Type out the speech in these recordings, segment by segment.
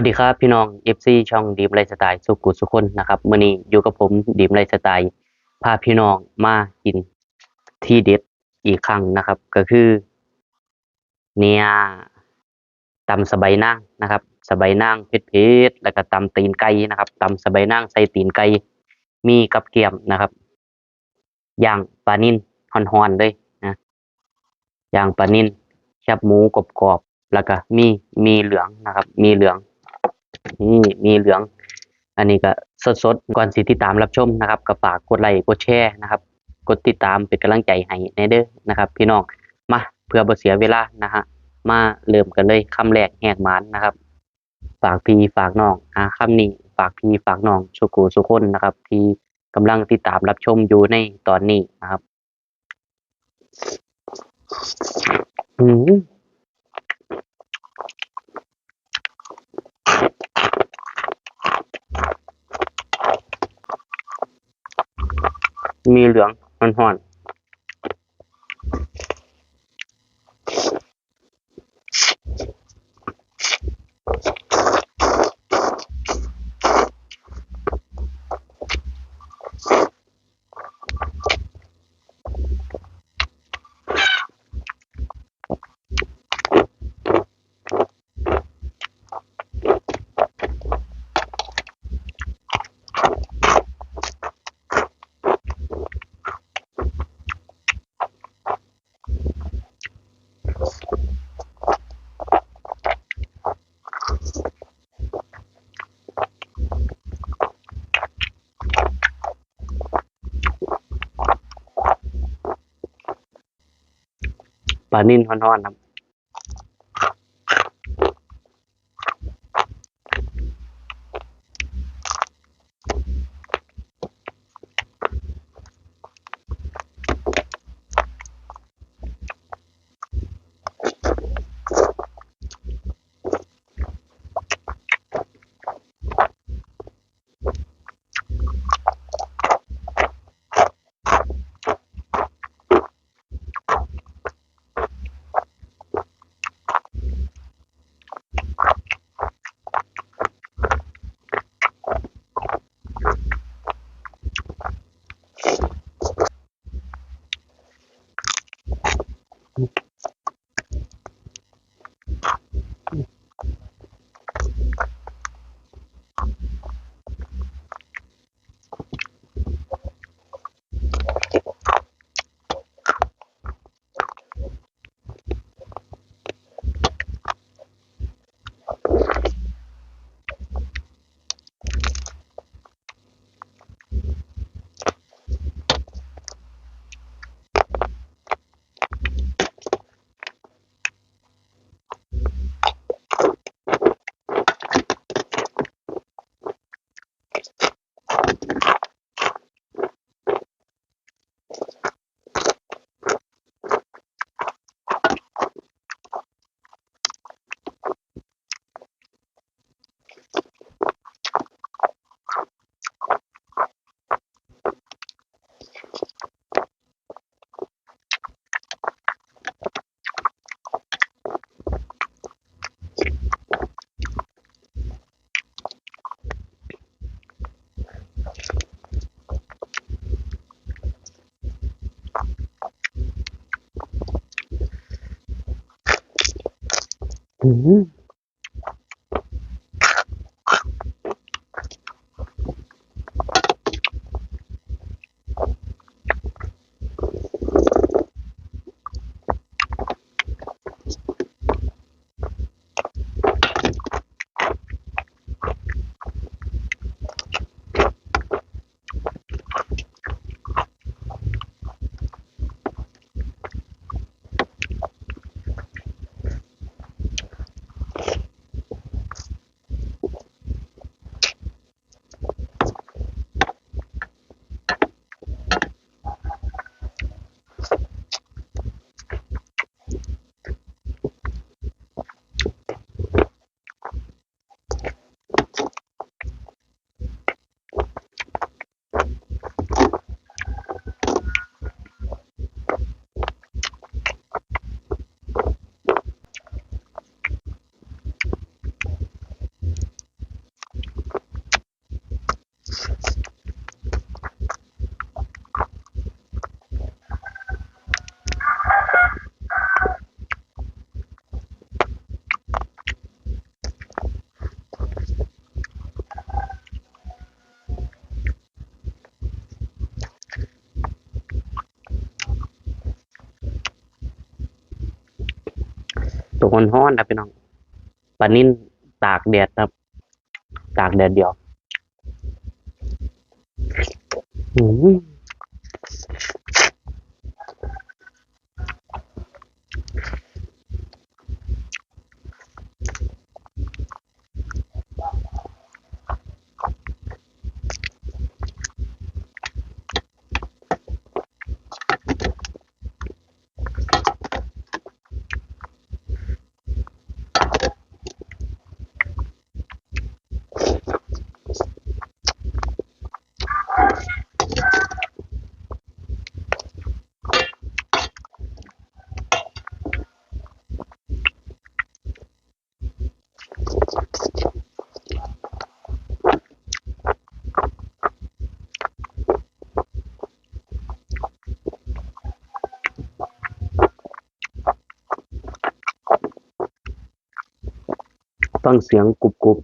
วัสดีครับพี่น้อง FC ช่องดีมไลสไตล์สุกุสุคนนะครับมื้อนี้อยู่กับผมดีมไลสไตล์พาพี่น้องมากินที่เด็ดอีกครั้งนะครับ ก็คือ เนี่ยตำสบายนางนะครับ สบายนางเผ็ดๆแล้วก็ตำตีนไก่นะครับตำสบายนางใส่ตีนไก่มีกับเกียมนะครับย่างปลานิ่นฮอนๆเลยนะย่างปลานิ่นแคบหมูกรอบๆแล้วก็มีมีเหลืองนะครับ มีเหลือง นี่มีเหลือง อันนี้ก็สดๆก่อนสิติดตามรับชมนะครับก็ฝากกดไลค์กดแชร์นะครับ กดติดตามเป็นกำลังใจให้ในเด้อนะครับ พี่น้องมาเพื่อบ่เสียเวลานะฮะมาเริ่มกันเลยคำแรกแหกหมานนะครับ ฝากพี่ฝากน้องอ่าคำนี้ฝากพี่ฝากน้องสุกูสุคนนะครับ ที่กำลังติดตามรับชมอยู่ในตอนนี้นะครับ อืม มีเหลืองมันห่อน ปลานิ่นห่อนๆครับ อืม ตัวห้อนๆครับพี่น้องปลานิ่นตากแดดครับ ตากแดดเดียวอืม ฟังเสียงกรุบกรุบ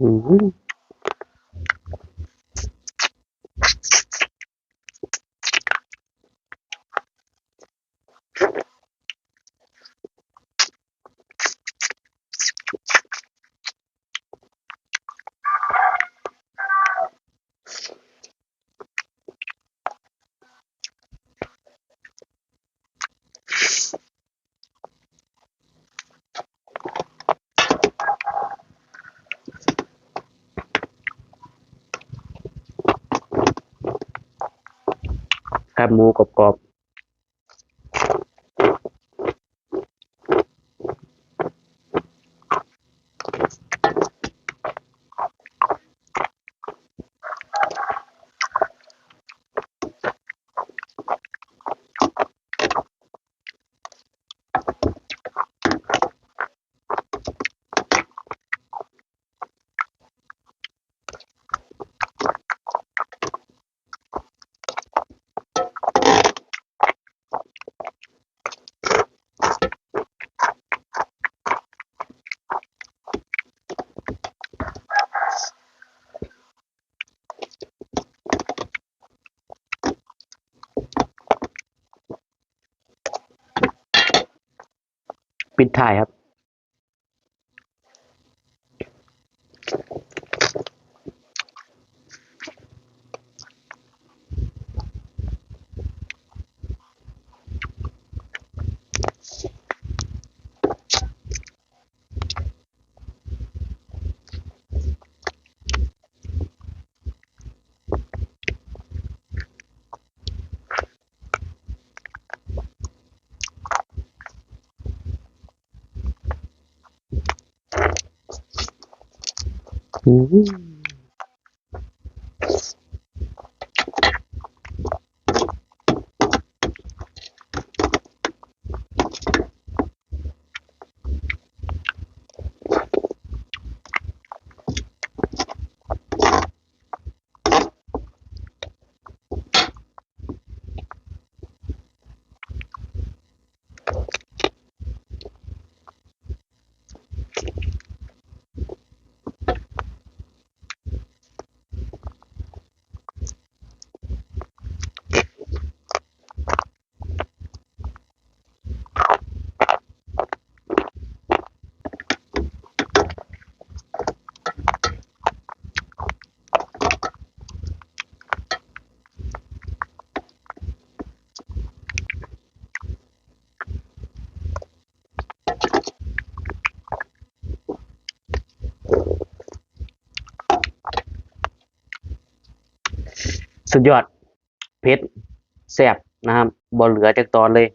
อืม ครับหมูกรอบ กรอบปิดท้ายครับ อื สุดยอดเผ็ดแซบนะครับบ่เหลือจากตอนเลย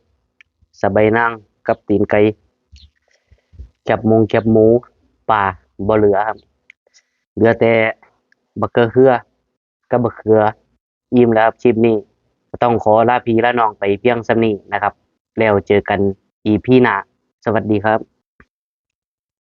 สบายนางกับตีนไก่แคบมูแคบหมูปลาบ่เหลือครับ เหลือแต่บักเกอร์เฮือกับบักเขืออิ่มแล้วครับคลิปนี้ต้องขอลาพี่ลาน้องไปเพียงส่ำนี้นะครับ แล้วเจอกัน EP หน้าสวัสดีครับ